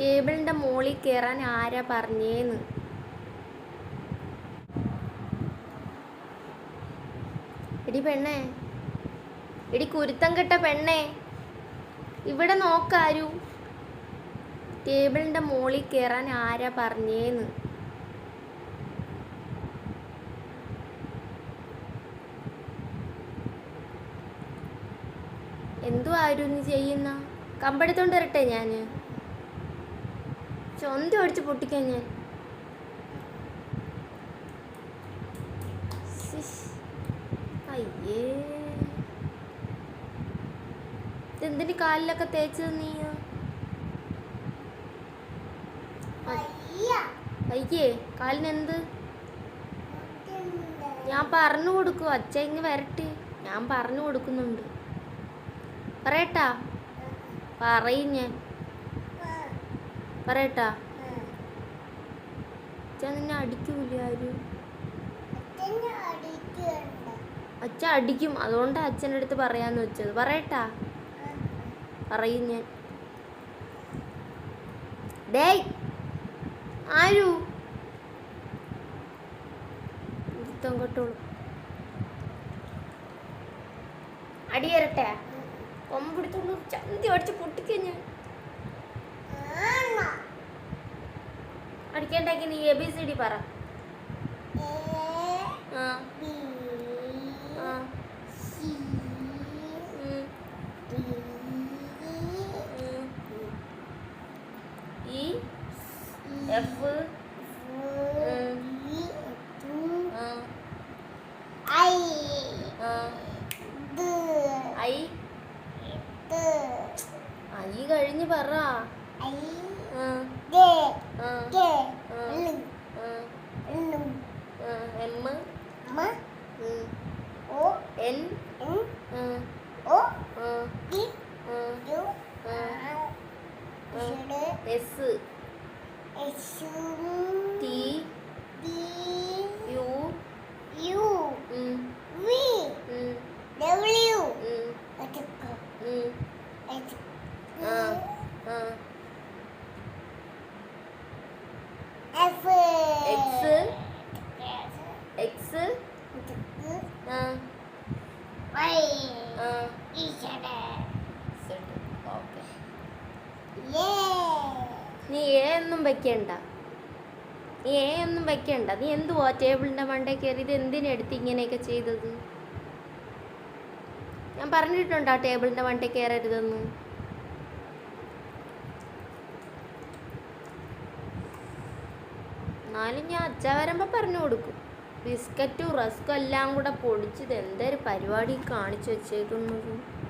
ടേബിളിന്റെ മോളിൽ കയറാൻ ആരാ പറഞ്ഞേന്ന്? എടി പെണ്ണേ. എടി കുരുത്തം കെട്ട പെണ്ണേ. ഇവിടെ നോക്കാരു. ടേബിളിന്റെ മോളിൽ കയറാൻ ആരാ പറഞ്ഞേന്ന്? എന്തു ആരും ചെയ്യുന്ന? കമ്പെടുത്തോണ്ട് വരട്ടെ ഞാൻ. ചൊന്ത അടിച്ച് പൊട്ടിക്കാൻ ഞാൻ. അയ്യേ. ഇതെന്തിന് കാലിലൊക്കെ തേച്ചത് നീ അയ്യേ കാലിന് എന്ത് ഞാൻ പറഞ്ഞു കൊടുക്കും. അച്ഛ ഇങ്ങ് വരട്ടെ. ഞാൻ പറഞ്ഞു കൊടുക്കുന്നുണ്ട്. പറയട്ടാ? പറയും ഞാൻ. പറയട്ടാ. അച്ഛൻ നിന്നെ അടിക്കൂല ആരും? അച്ഛൻ അടിക്കും. അതുകൊണ്ട് അച്ഛന്റെ അടുത്ത് പറയാന്ന് വെച്ചത്. പറയട്ടാ. പറയും ഞാൻ. ഡേയ് ആരു? ഇരുത്തം കൊട്ടോളൂ. അടി വരട്ടെ കൊമ്പിടുത്തോളൂ ചന്തി അടിച്ച് പൊട്ടിക്കാൻ ഞാൻ. അടിക്കണ്ടാക്കി നീ എ ബി സി ഡി പറ ആ ആ ഉം, ഉം. ഇ എഫ് ആ ആ ഐ ഐ കഴിഞ്ഞ് പറ M M O N N O P U S S T D U U V W F നീ ഏന്നും ഒന്നും വെക്കണ്ട. നീ ഏ ഒന്നും വെക്കണ്ട. നീ എന്തുവാ ടേബിളിന്റെ മണ്ടേ കയറി ഇത് എന്തിനെടുത്ത് ഇങ്ങനെയൊക്കെ ചെയ്തത്? ഞാൻ പറഞ്ഞിട്ടുണ്ടോ ടേബിളിന്റെ മണ്ടേ കയറരുതെന്ന് എന്നാലും ഞാൻ അച്ഛ വരുമ്പോൾ പറഞ്ഞു കൊടുക്കും. ബിസ്ക്കറ്റും റസ്കും എല്ലാം കൂടെ പൊടിച്ചത് എന്തൊരു പരിപാടി കാണിച്ചു വെച്ചേക്കുന്നത്